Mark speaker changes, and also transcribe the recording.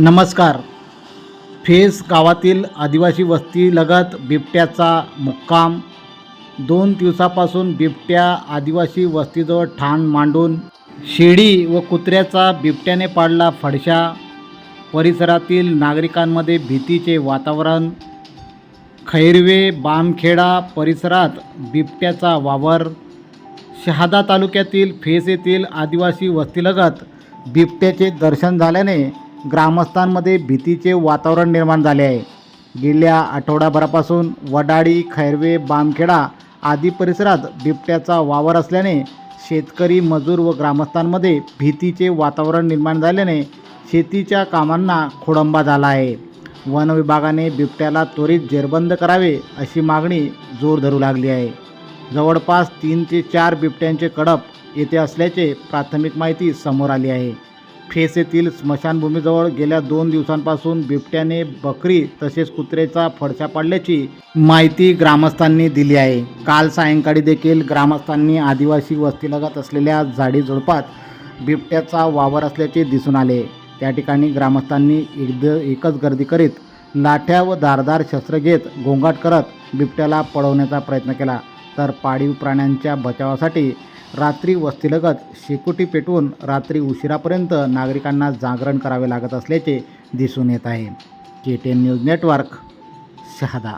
Speaker 1: नमस्कार. फेस गावातील आदिवासी वस्तीलगत बिबट्याचा मुक्काम. दोन दिवसापासून बिबट्या आदिवासी वस्तीजवळ ठाण मांडून शेळी व कुत्र्याचा बिबट्याने पाडला फडशा. परिसरातील नागरिकांमध्ये भीतीचे वातावरण. खैरवे बामखेडा परिसरात बिबट्याचा वावर. शहादा तालुक्यातील फेस येथील आदिवासी वस्तीलगत बिबट्याचे दर्शन झाल्याने ग्रामस्थांमध्ये भीतीचे वातावरण निर्माण झाले आहे. गेल्या आठवडाभरापासून वडाळी खैरवे बामखेडा आदी परिसरात बिबट्याचा वावर असल्याने शेतकरी मजूर व ग्रामस्थांमध्ये भीतीचे वातावरण निर्माण झाल्याने शेतीच्या कामांना खोडंबा झाला आहे. वन विभागाने बिबट्याला त्वरित जेरबंद करावे अशी मागणी जोर धरू लागली आहे. जवळपास तीन ते चार बिबट्यांचे कडप येथे असल्याचे प्राथमिक माहिती समोर आली आहे. फेस येथील स्मशानभूमीजवळ गेल्या दोन दिवसांपासून बिबट्याने बकरी तसेच कुत्र्याचा फडशा पाडल्याची माहिती ग्रामस्थांनी दिली आहे. काल सायंकाळी देखील ग्रामस्थांनी आदिवासी वस्तीलगत असलेल्या झाडी झुडपात बिबट्याचा वावर असल्याचे दिसून आले. त्या ठिकाणी ग्रामस्थांनी एकद एकच गर्दी करीत लाठ्या व धारदार शस्त्र घेत गोंगाट करत बिबट्याला पळवण्याचा प्रयत्न केला. तर पाळीव प्राण्यांच्या बचावासाठी रात्री वस्तीलगत शेकोटी पेटवून रात्री उशिरापर्यंत नागरिकांना जागरण करावे लागत असल्याचे दिसून येत आहे. K T N news network Shahada.